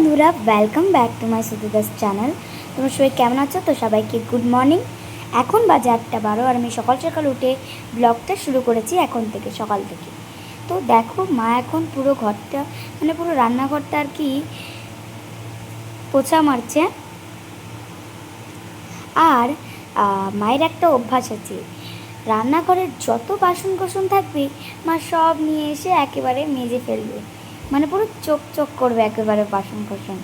বন্ধুরা welcome back to my Sudidas channel তোমরা সবাই কেমন আছো? তো সবাইকে গুড মর্নিং এখন বাজে আটটা বারো আর আমি সকাল সকাল উঠে ব্লগটা শুরু করেছি এখন থেকে, সকাল থেকে। তো দেখো, মা এখন পুরো ঘরটা মানে পুরো রান্নাঘরটা আর কি পোছা মারছে। আর মায়ের একটা অভ্যাস আছে। রান্নাঘরের যত বাসন কোসন থাকবে, মা সব নিয়ে এসে একেবারে মেজে ফেলবে। মানে পুরো চোখ চোখ করবে একেবারে বাসন কোসন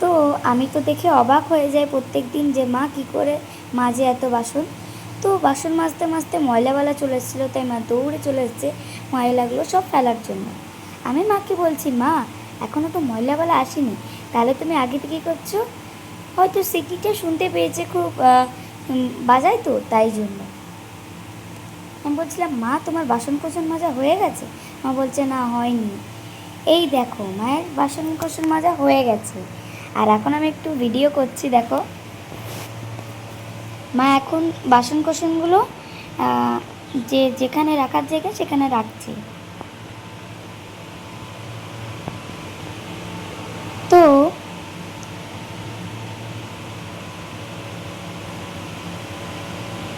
তো আমি তো দেখে অবাক হয়ে যাই প্রত্যেক দিন যে মা কি করে মাজে এত বাসন। তো বাসন মাজতে মাজতে ময়লাওয়ালা চলে এসেছিল, তাই মা দৌড়ে চলে এসছে ময়লাগুলো সব ফেলার জন্য। আমি মাকে বলছি, মা এখনও তো ময়লাওয়ালা আসেনি, তাহলে তুমি আগে থেকে করছ? হয়তো সিটিটা শুনতে পেয়েছে খুব বাজায় তো, তাই জন্য। আমি বলছিলাম, মা, তোমার বাসন কোসন মাজা হয়ে গেছে? মা বলছে, না, হয়নি। এই দেখো, মায়ের বাসন কোসন মাজা হয়ে গেছে। আর এখন আমি একটু ভিডিও করছি, দেখো। মা, এখন বাসন কোসনগুলো যে যেখানে রাখার জায়গা, সেখানে রাখছে। তো,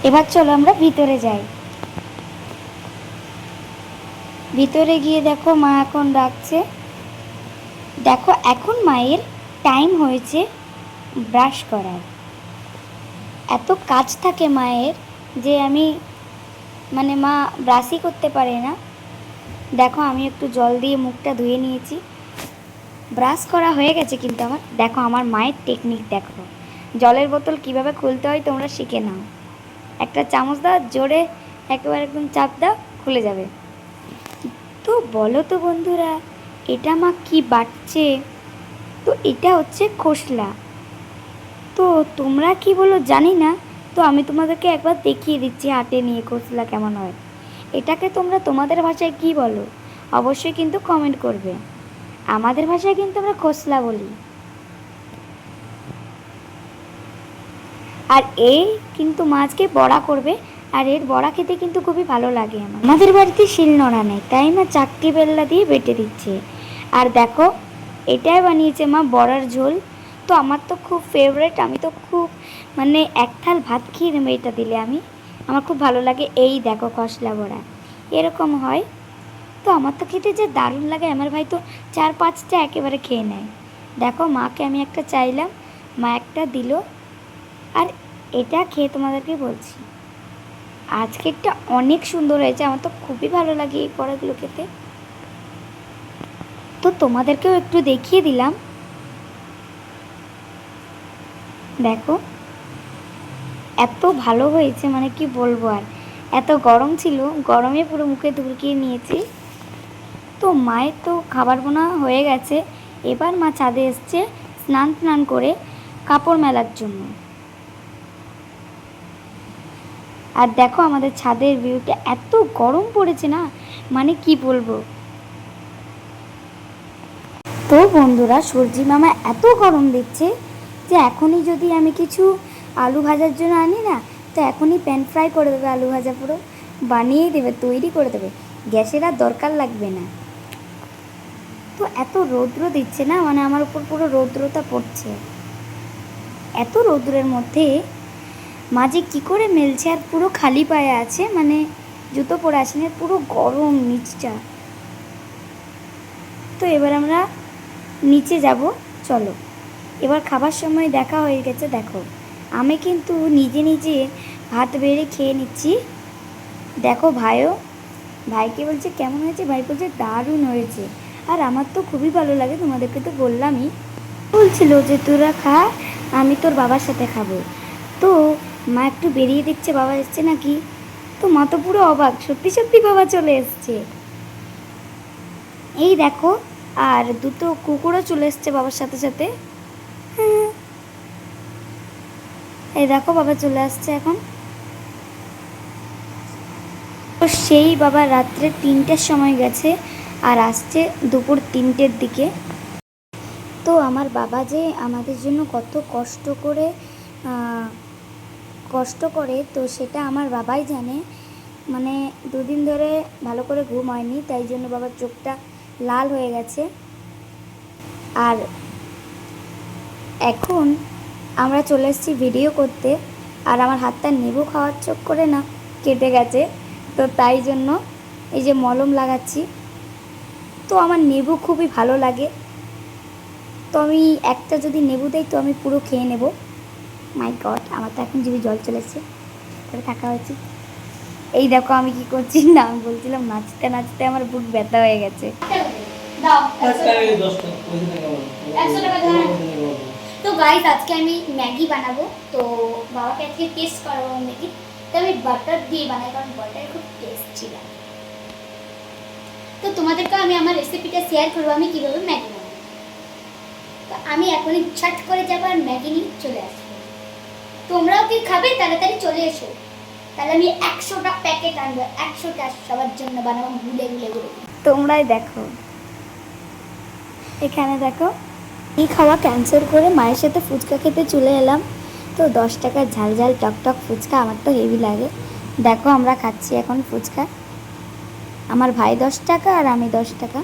এবার চলো আমরা ভিতরে যাই। ভিতরে গিয়ে দেখো মা এখন রাখছে দেখো, এখন মায়ের টাইম হয়েছে ব্রাশ করার। এত কাজ থাকে মায়ের যে আমি মানে মা ব্রাশই করতে পারে না। দেখো, আমি একটু জল দিয়ে মুখটা ধুয়ে নিয়েছি। ব্রাশ করা হয়ে গেছে কিন্তু আমার। দেখো, আমার মায়ের টেকনিক দেখো। জলের বোতল কীভাবে খুলতে হয় তোমরা শিখে নাও। একটা চামচ দাও, জোরে একেবারে একদম চাপ দাও, খুলে যাবে। তো বলো তো বন্ধুরা, এটা মা কি বাটছে? তো এটা হচ্ছে খোসলা। তো তোমরা কি বলো জানি না, তো আমি তোমাদেরকে একবার দেখিয়ে দিচ্ছি হাতে নিয়ে খোসলা কেমন হয়। এটাকে তোমরা তোমাদের ভাষায় কি বলো? অবশ্যই কিন্তু কমেন্ট করবে। আমাদের ভাষায় কিন্তু আমরা খোসলা বলি। আর এই কিন্তু মাছকে বড়া করবে আর এর বড়া খেতে কিন্তু খুবই ভালো লাগে আমার। আমাদের বাড়িতে শিলনোড়া নেই, তাই মা চাকতি বেল্লা দিয়ে বেটে দিচ্ছে। আর দেখো, এটাই বানিয়েছে মা বড়ার ঝোল। তো আমার তো খুব ফেভারেট আমি তো খুব মানে এক থাল ভাত খেয়ে নেব এটা দিলে আমি। আমার খুব ভালো লাগে এই দেখো খসলা বড়া। এরকম হয়। তো আমার তো খেতে যে দারুণ লাগে, আমার ভাই তো চার পাঁচটা একেবারে খেয়ে নেয়। দেখো মাকে আমি একটা চাইলাম, মা একটা দিল। আর এটা খেয়ে তোমাদেরকে বলছি। আজকেরটা অনেক সুন্দর হয়েছে। আমার তো খুবই ভালো লাগে এই পড়াগুলো খেতে। তো তোমাদেরকেও একটু দেখিয়ে দিলাম। দেখো, এত ভালো হয়েছে মানে কি বলব আর। এত গরম ছিল, গরমে পুরো মুখে ধুলকিয়ে নিয়েছি। তো মায়ের তো খাবার বোনা হয়ে গেছে। এবার মা ছাদে এসছে স্নান স্নান করে কাপড় মেলার জন্য। আর দেখো আমাদের ছাদের ভিউটা এত গরম পড়েছে না? মানে কি বলব? তো বন্ধুরা সূর্যি মামা এত গরম দিচ্ছে যে এখনই যদি আমি কিছু আলু ভাজার জন্য আনি না, তো এখনই প্যান ফ্রাই করে দেবে আলু ভাজা পুরো। বানিয়েই দেবে, তৈরি করে দেবে। গ্যাসের আর দরকার লাগবে না। তো এত রৌদ্র দিচ্ছে না? মানে আমার উপর পুরো রৌদ্রতা পড়ছে। এত রৌদ্রের মধ্যে মাঝে কি করে মেলছে আর পুরো খালি পায়ে আছে মানে জুতো পরে আসেনি আর পুরো গরম নিচটা। তো এবার আমরা নিচে যাব, চলো। এবার খাবার সময় দেখা হয়ে গেছে, দেখো। আমি কিন্তু নিজে নিজে ভাত বেড়ে খেয়ে নিচ্ছি। দেখো ভাইও, ভাইকে বলছে, কেমন হয়েছে? ভাই বলছে, দারুণ হয়েছে। আর আমার তো খুবই ভালো লাগে, তোমাদেরকে তো বললামই। বলছিল যে, তোরা খা, আমি তোর বাবার সাথে খাব। তো মা একটু বেরিয়ে দিচ্ছে বাবা এসছে নাকি? তো মা তো পুরো অবাক, সত্যি সত্যি বাবা চলে এসছে। এই দেখো, আর দুটো কুকুরও চলে এসছে বাবার সাথে সাথে। হ্যাঁ। এই দেখো, বাবা চলে আসছে এখন। তো সেই বাবা রাত্রে তিনটের সময় গেছে আর আসছে দুপুর তিনটের দিকে। তো আমার বাবা যে আমাদের জন্য কত কষ্ট করে কষ্ট করে, তো সেটা আমার বাবাই জানে। মানে দুদিন ধরে ভালো করে ঘুম হয়নি, তাই জন্য বাবার চোখটা লাল হয়ে গেছে। আর এখন আমরা চলে এসেছি ভিডিও করতে, আর আমার হাতটা নেবু খাওয়ার চোখ করে না, কেটে গেছে। তো তাই জন্য এই যে মলম লাগাচ্ছি। তো আমার নেবু খুবই ভালো লাগে। তো আমি একটা যদি নেবু দেই, তো আমি পুরো খেয়ে নেব। মাই গড আমার তো এখন যদি জল চলেছে। করে থাকা উচিত। এই দেখো আমি কি করছি? না আমি বলছিলাম নাচতে নাচতে আমার বুক ব্যথা হয়ে গেছে। তো গাইস আজকে আমি ম্যাগি বানাবো। তো বাবাকে আজকে টেস্ট করাবো ম্যাগি। তো আমি বাটার দিয়ে বানাই কারণ বাটার খুব টেস্টি লাগে। তো তোমাদেরকে আমি আমার রেসিপিটা শেয়ার করব আমি কীভাবে ম্যাগি বানাই তো আমি এখনই ছাট করে যাব আর ম্যাগি নিয়ে চলে আসব। তোমরাও কি খাবে? তাড়াতাড়ি চলে এসো। তাহলে আমি একশোটা প্যাকেট আনব, একশোটা সবার জন্য বানাবো, গুলে গুলে গুলে তোমরাই দেখো। এখানে দেখো এই খাওয়া ক্যান্সেল করে মায়ের সাথে ফুচকা খেতে চলে এলাম। তো দশ টাকার ঝাল ঝাল টক টক ফুচকা আমার তো হেভি লাগে। দেখো আমরা খাচ্ছি এখন ফুচকা। আমার ভাই দশ টাকা আর আমি দশ টাকা।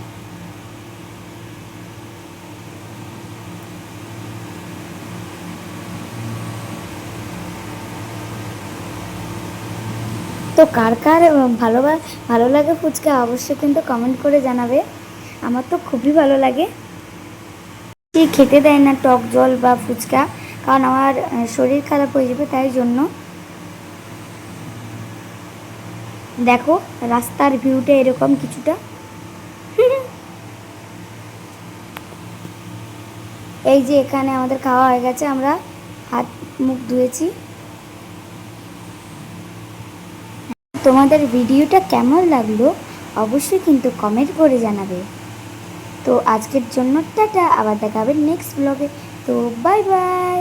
তো কার কার ভালোবা ভালো লাগে ফুচকা অবশ্যই কিন্তু কমেন্ট করে জানাবে। আমার তো খুবই ভালো লাগে। কি খেতে দেয় না টক জল বা ফুচকা, কারণ আমার শরীর খারাপ হয়ে যাবে তাই জন্য। দেখো, রাস্তার ভিউটা এরকম কিছুটা। এই যে এখানে আমাদের খাওয়া হয়ে গেছে, আমরা হাত মুখ ধুয়েছি। তোমাদের ভিডিওটা কেমন লাগল অবশ্যই কিন্তু কমেন্ট করে জানাবে। তো আজকের জন্য টাটা, আবার দেখা হবে নেক্সট ব্লগে তো বাই বাই